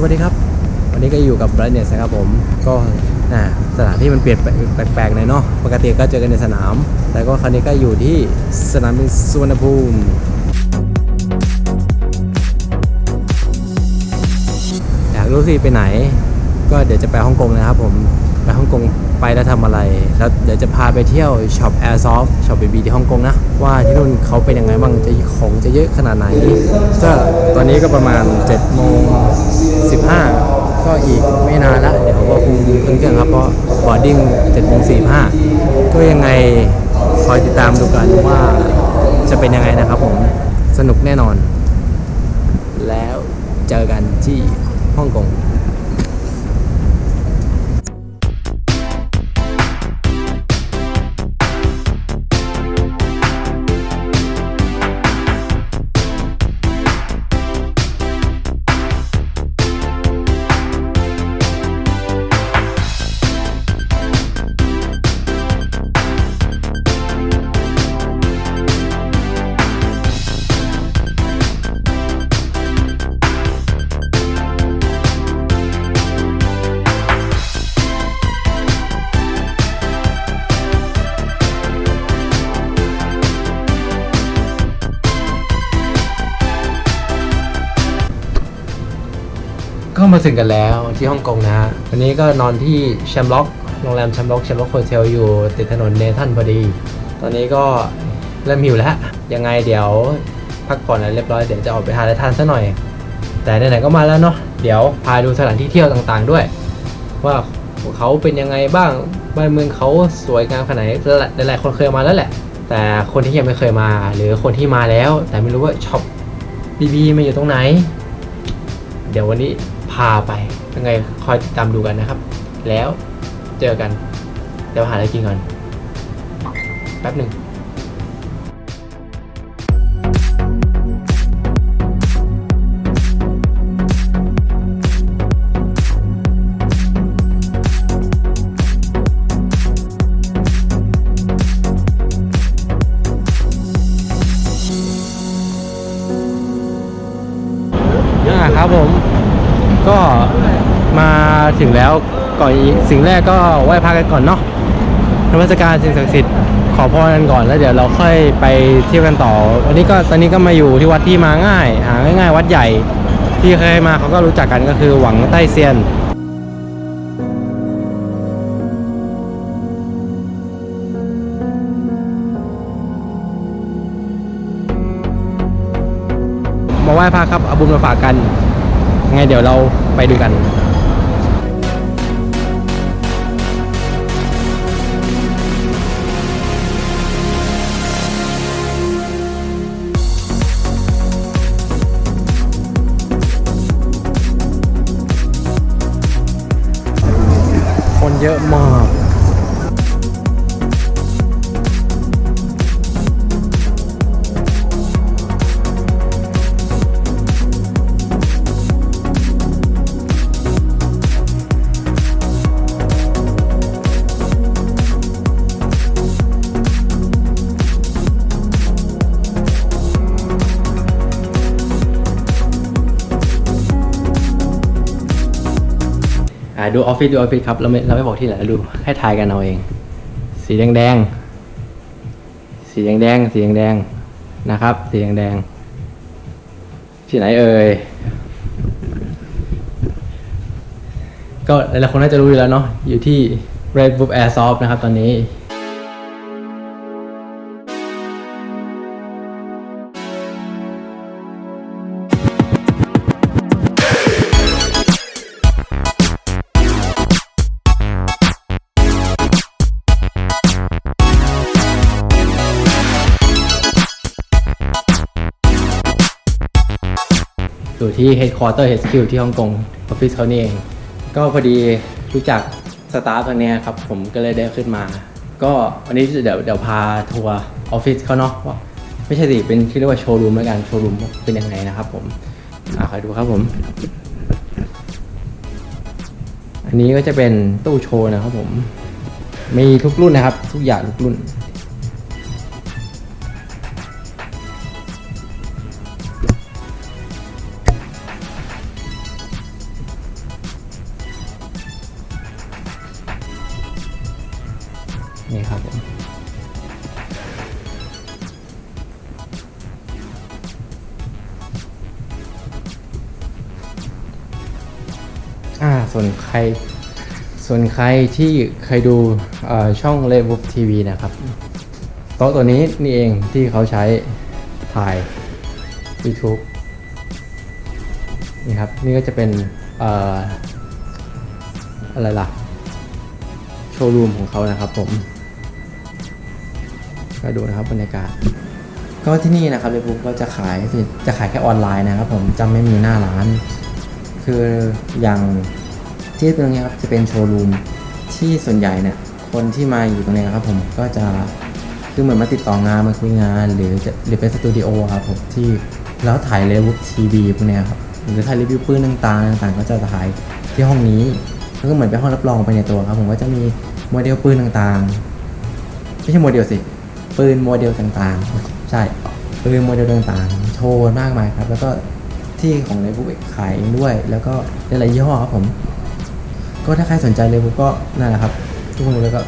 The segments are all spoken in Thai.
สวัสดีครับ วันนี้ก็อยู่กับไบรเนสนะครับผมก็สถานที่มันเปลี่ยนแปลกๆหน่อยเนาะปกติก็เจอกันในสนาม แต่ก็คราวนี้ก็อยู่ที่สนามบินสุวรรณภูมิอยากรู้สิไปไหน ก็เดี๋ยวจะไปฮ่องกงนะครับผม ไปฮ่องกงไปแล้วทำอะไร แล้วเดี๋ยวจะพาไปเที่ยวช็อป Airsoft ช็อป BB ที่ฮ่องกงนะ ว่าที่นู่นเขาเป็นยังไงบ้างจะของจะเยอะขนาดไหนก็ตอนนี้ก็ประมาณ7โมง15ก็อีกไม่นานละเดี๋ยวก็คงขึ้นเครื่องครับเพราะบอร์ดิ้ง7โมง45ก็ยังไงคอยติดตามดูกันว่าจะเป็นยังไงนะครับผมสนุกแน่นอน แล้วเจอกันที่ฮ่องกง มาถึงกันแล้วที่ฮ่องกงนะฮะวันนี้ก็นอนที่แชมล็อกโรงแรมแชมล็อกแชมล็อกโฮเทลอยู่ติดถนนเนทันพอดี ตอนนี้ก็เริ่มหิวแล้ว ยังไงเดี๋ยวพักผ่อนอะไรเรียบร้อยเดี๋ยวจะออกไปหาอะไรทานซะหน่อย แต่ไหนๆก็มาแล้วเนาะเดี๋ยวพาดูสถานที่เที่ยวต่างๆด้วย ว่าเขาเป็นยังไงบ้างบ้านเมืองเขาสวยงามขนาดไหนหลายๆคนเคยมาแล้วแหละ แต่คนที่ยังไม่เคยมา หรือคนที่มาแล้ว แต่ไม่รู้ว่าช็อปบีบีมาอยู่ตรงไหน เดี๋ยววันนี้าไป ยังไงคอยติดตามดูกันนะครับ แล้วเจอกัน เดี๋ยวหาอะไรกินก่อน แป๊บหนึ่ง สิ่งแรกก็ไหว้พระกันก่อนเนาะนมัสการสิ่งศักดิ์สิทธิ์ขอพรกันก่อนแล้วเดี๋ยวเราค่อยไปเที่ยวกันต่อ วันนี้ก็ตอนนี้ก็มาอยู่ที่วัดที่มาง่าย หาง่ายๆ วัดใหญ่ที่เคยมาเขาก็รู้จักกันก็คือหวังใต้เซียนมาไหว้พระครับอาบุญมาฝากกัน ไงเดี๋ยวเราไปดูกัน เยอะมา ดูออฟฟิศดูออฟฟิศครับ เราไม่เราไม่บอกที่ไหนเราดู ให้ทายกันเอาเอง สีแดงแดง สีแดงแดง สีแดงแดงนะครับ สีแดงแดง ที่ไหนเอ่ย ก็หลายๆคนน่าจะรู้อยู่แล้วเนาะ อยู่ที่ Red Bull Airsoft นะครับตอนนี้ ที่ Headquarter HQ ที่ฮ่องกงออฟฟิศเขานี่เอง ก็พอดีรู้จักสตาฟตรงนี้ครับ ผมก็เลยได้ขึ้นมา ก็วันนี้เดี๋ยวเดี๋ยวพาทัวร์ออฟฟิศเขาเนาะว่าไม่ใช่สิเป็นที่เรียกว่าโชว์รูมแล้วกันโชว์รูมเป็นยังไงนะครับผมอ่าคอยดูครับผม อันนี้ก็จะเป็นตู้โชว์นะครับผม มีทุกรุ่นนะครับ ทุกอย่างทุกรุ่น ส่วนใคร ส่วนใครที่เคยดูช่องเลวุฟทีวีนะครับโต๊ะตัวนี้นี่เองที่เขาใช้ถ่าย YouTube นี่ครับ นี่ก็จะเป็นออะไรล่ะ โชว์รูมของเขานะครับผมก็ดูนะครับบรรยากาศ ก็ที่นี่นะครับเลวุฟก็จะขายจะขายแค่ออนไลน์นะครับผมจะไม่มีหน้าร้าน คืออย่าง ที่ตรงนี้ครับจะเป็นโชว์รูมที่ส่วนใหญ่เนี่ยคนที่มาอยู่ตรงนี้ครับผมก็จะคือเหมือนมาติดต่องานมาคุยงาน หรือจะหรือเป็นสตูดิโอครับผมที่แล้วถ่ายเลวุทีวีพวกนี้ครับหรือถ่ายรีวิวปืนต่างๆต่างๆ ก็จะถ่ายที่ห้องนี้ก็เหมือนเป็นห้องรับรองไปในตัวครับผมก็จะมีโมเดลปืนต่างๆไม่ใช่โมเดลสิปืนโมเดลต่างๆ ใช่ปืนโมเดลต่างๆ โชว์มากมายครับ แล้วก็ที่ของเลบุ๊กขายเองด้วย แล้วก็หลายๆยี่ห้อครับผม ก็ถ้าใครสนใจเลยบุ๊กก็นั่นแหละครับ ทุกคนรู้แล้วก็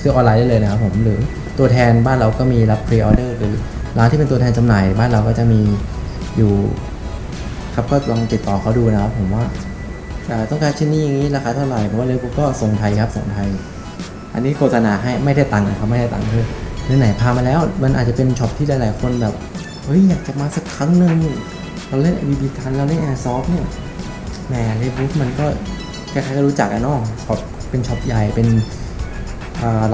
ซื้อออนไลน์ได้เลยนะครับผมหรือตัวแทนบ้านเราก็มีรับพรีออเดอร์หรือร้านที่เป็นตัวแทนจำหน่าย บ้านเราก็จะมีอยู่ครับก็ลองติดต่อเขาดูนะครับผมว่าต้องการชิ้นนี้อย่างนี้ราคาเท่าไหร่เพราะว่าเลยบุ๊กก็ส่งไทยครับส่งไทย อันนี้โฆษณาให้ไม่ได้ตังค์นะครับไม่ได้ตังค์คือไหนๆพามาแล้ว มันอาจจะเป็นช็อปที่หลายๆคนแบบเฮ้ยอยากจะมาสักครั้งหนึ่งเราเล่น VB กันเราเล่น Airsoft เนี่ยแหมเลยบุ๊กมันก็ ใครๆก็รู้จักอะเนาะช็อปเป็นช็อปใหญ่เป็น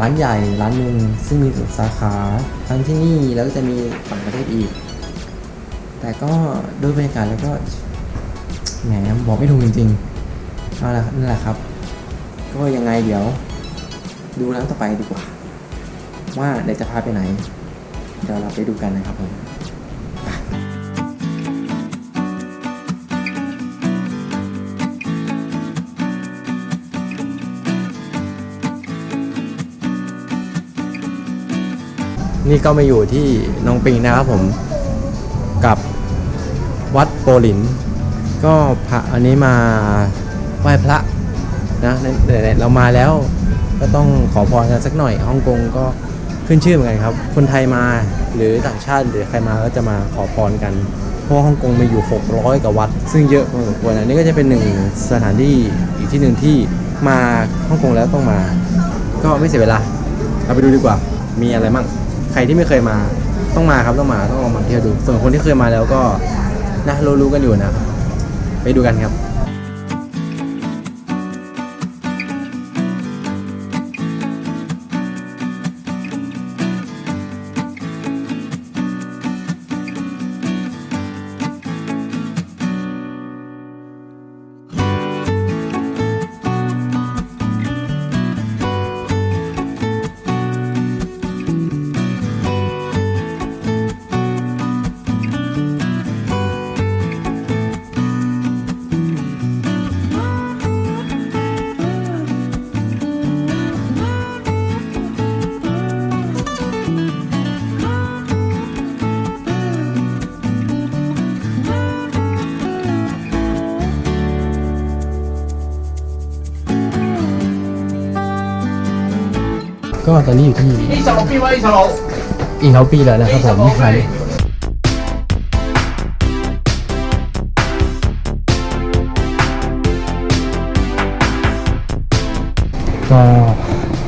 ร้านใหญ่ร้านหนึ่งซึ่งมีสาขาทั้งที่นี่แล้วก็จะมีต่างประเทศอีก แต่ก็โดยบรรยากาศแล้วก็แหมบอกไม่ถูกจริงๆเอาละนั่นแหละครับ ก็ยังไงเดี๋ยว ดูร้านต่อไปดีกว่า ว่าเดี๋ยวจะพาไปไหน เดี๋ยวเราไปดูกันนะครับผม นี่ก็มาอยู่ที่น้องปิงนะครับผมกับวัดโปลิน ก็พระอันนี้มาไหว้พระนะไหนๆเรามาแล้วก็ต้องขอพรกันสักหน่อยฮ่องกงก็ขึ้นชื่อเหมือนกันครับ คนไทยมาหรือต่างชาติหรือใครมาก็จะมาขอพรกัน เพราะฮ่องกงมีอยู่ 600กว่าวัด ซึ่งเยอะพอสมควรอันนี้ก็จะเป็นหนึ่งสถานที่อีกที่หนึ่งที่มาฮ่องกงแล้วต้องมา ก็ไม่เสียเวลา เราไปดูดีกว่า มีอะไรมั่ง รที่ไม่เคยมาต้องมาครับต้องมาต้องลองมาเที่ยวดู ส่วนคนที่เคยมาแล้วก็นะรู้ๆกันอยู่นะครับไปดูกันครับ ก็ตอนนี้อยู่ที่ 一层楼闭关一层楼。 อีกเขาปีแล้วนะครับผมครับก็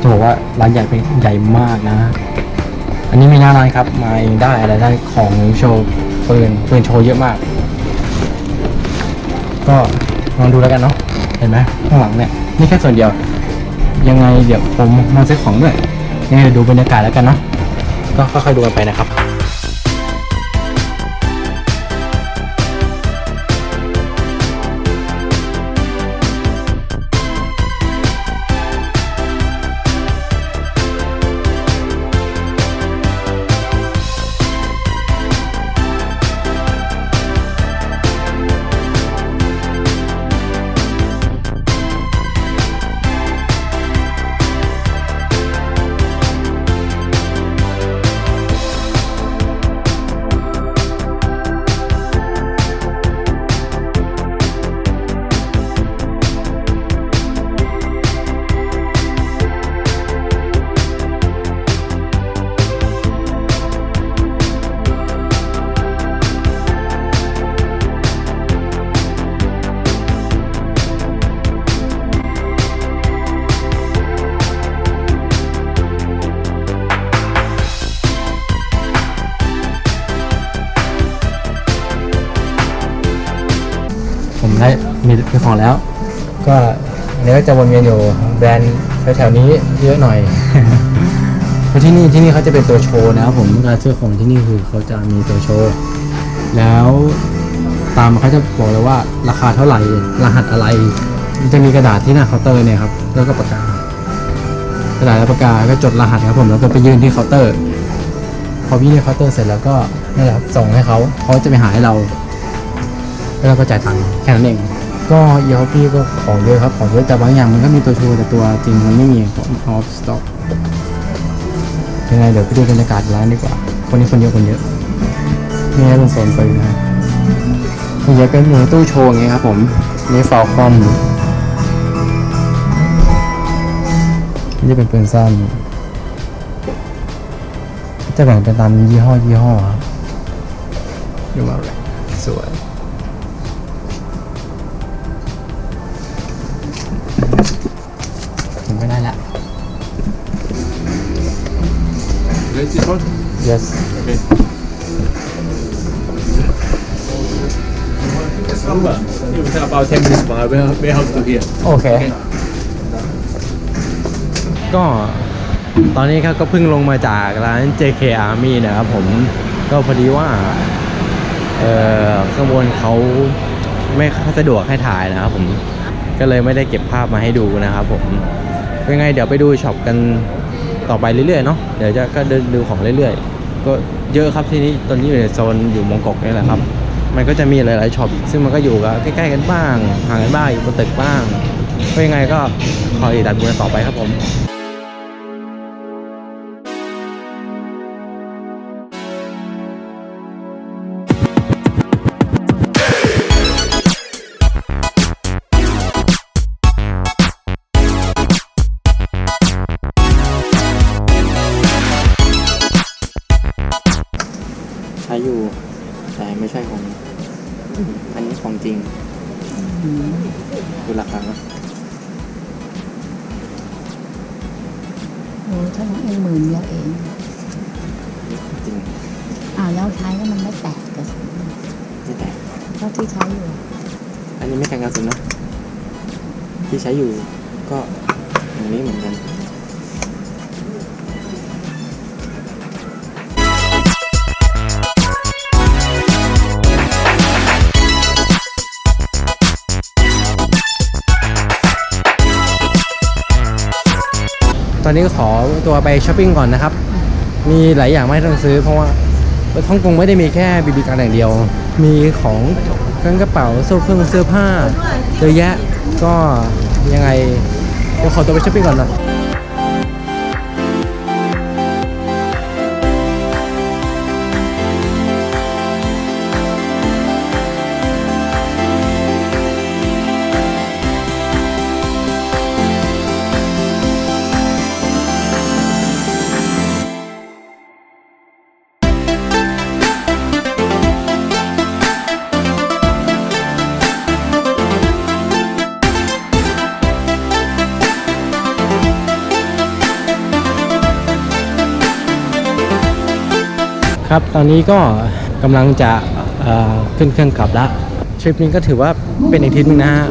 จะบอกว่าร้านใหญ่เป็นใหญ่มากนะ อันนี้ไม่น่าร้านครับ มาเองได้อะไรได้ของโชว์ปืนปืนโชว์เยอะมาก ก็ลองดูแล้วกันเนาะ เห็นไหมข้างหลังเนี่ย นี่แค่ส่วนเดียว ยังไงเดี๋ยวผมมาซื้อของด้วย นี่ดูบรรยากาศแล้วกันเนาะก็ค่อยๆดูกันไปนะครับ แล้ว ก็อันนี้ก็จะวนเวียนอยู่แบรนด์แถวๆนี้เยอะหน่อย เพราะที่นี่ที่นี่เขาจะเป็นตัวโชว์นะครับผมการซื้อของที่นี่คือเขาจะมีตัวโชว์ แล้วตามเขาจะบอกเลยว่าราคาเท่าไหร่รหัสอะไรมันจะมีกระดาษที่หน้าเคาน์เตอร์เนี่ยครับแล้วก็ปากกากระดาษและปากกาก็จดรหัสครับผมแล้วก็ไปยื่นที่เคาน์เตอร์พอพี่ที่เคาน์เตอร์เสร็จแล้วก็นี่นแหละครับส่งให้เขาเขาจะไปหาให้เรา แล้วเราก็จ่ายตังค์แค่นั้นเอง ก็เอะพี่ก็ของเยอะครับของเยอะแต่บางอย่างมันก็มีตัวโชว์แต่ตัวจริงมันไม่มีขอออฟสต็อกยังไงเดี๋ยวไปดูบรรยากาศร้านดีกว่า คนนี้คนเยอะคนเยอะนี่เป็นโซนปืนนะนี่จะเป็นเหมือนตู้โชว์อย่างเงี้ยครับผมนี่ฟาวคอมนี่เป็นปืนสั้นจะแบ่งเป็นตามยี่ห้อยี่ห้อครับดูมาเลย Ready this one? yes Okay. Number. It will take about 10 minutes from our warehouse warehouse to here. โอเคก็ตอนนี้ครับก็เพิ่งลงมาจากร้าน JK Army นะครับผมก็พอดีว่าเอ่อข้างบนเขาไม่ค่อยสะดวกให้ถ่ายนะครับผมก็เลยไม่ได้เก็บภาพมาให้ดูนะครับผมยังไงเดี๋ยวไปดูช็อปกัน ต่อไปเรื่อยๆเนาะเดี๋ยวจะก็เดินดูของเรื่อยๆ ก็เยอะครับที่นี้ตอนนี้อยู่ในโซนอยู่มงกกนี่แหละครับ มันก็จะมีหลายๆช็อปซึ่งมันก็อยู่กับใกล้ๆกันบ้างห่างกันบ้างอยู่บนตึกบ้างก็ยังไงก็คอยติดตามดูกันต่อไปครับผม กเท่าที่ใช้อยู่ อันนี้ไม่กันกระสุนนะ ที่ใช้อยู่ก็อย่างนี้เหมือนกันตอนนี้ขอตัวไปช้อปปิ้งก่อนนะครับ มีหลายอย่างไม่ต้องซื้อเพราะว่า ฮ่องกงไม่ได้มีแค่บีบีกันอย่างเดียว มีของเครื่องกระเป๋าเสื้อเครื่องเสื้อผ้าเยอะแยะก็ยังไงเดี๋ยวขอตัวไปช้อปปิ้งก่อนนะ ครับตอนนี้ก็กำลังจะขึ้นเครื่องกลับแล้วทริปนี้ก็ถือว่าเป็นอีกทริปหนึงนะฮะ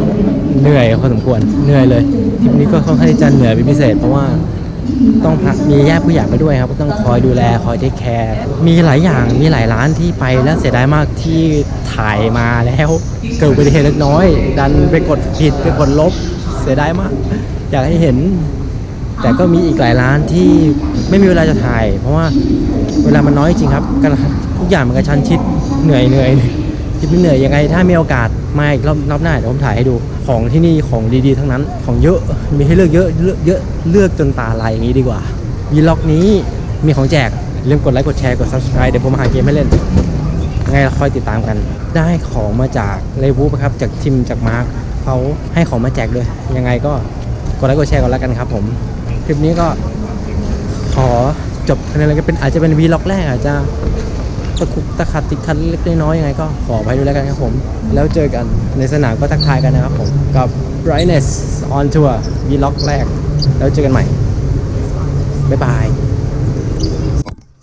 เหนื่อยพอสมควรเหนื่อยเลยทริปนี้ก็ค่อนข้างจะเหนื่อยเป็นพิเศษ เพราะว่าต้องพักมีญาติผู้ใหญ่ไปด้วยครับก็ต้องคอยดูแลคอยเทคแคร์มีหลายอย่างมีหลายร้านที่ไปแล้วเสียดายมากที่ถ่ายมาแล้วเกิดอุบัติเหตุเล็กน้อย ดันไปกดผิดไปกดลบเสียดายมาก อยากให้เห็น แต่ก็มีอีกหลายร้านที่ไม่มีเวลาจะถ่าย เพราะว่าเวลามันน้อยจริงครับกรทุกอย่างมันกระชั้นชิดเหนื่อยเหนื่อยทิปนี้เหนื่อยยังไง ถ้ามีโอกาสมาอีกรอบรอบหน้าเดี๋ยวผมถ่ายให้ดูของที่นี่ของดีๆ ทั้งนั้น ของเยอะมีให้เลือกเยอะเลือกเยอะเลือกจนตาลายอย่างนี้ดีกว่าวีล็อกนี้มีของแจกอย่าลืมกดไลค์กดแชร์กด subscribe เดี๋ยวผมหาเกมให้เล่นยังไงเราคอยติดตามกัน ได้ของมาจากเลวูฟครับจากทิมจากมาร์คเขาให้ของมาแจกด้วยยังไงก็กดไลค์กดแชร์กันแล้วกันครับผม คลิปนี้ก็ขอจบอะแนนเลยก็เป็นอาจจะเป็นวีล็อกแรกอาจจะตะคุกตะขัดติดขัดเล็กน้อยยังไงก็ขอไปดูแล้วกันครับผม แล้วเจอกันในสนามก็ทักทายกันนะครับผมกับ Brightness on Tour วีล็อกแรก แล้วเจอกันใหม่ บ๊ายบาย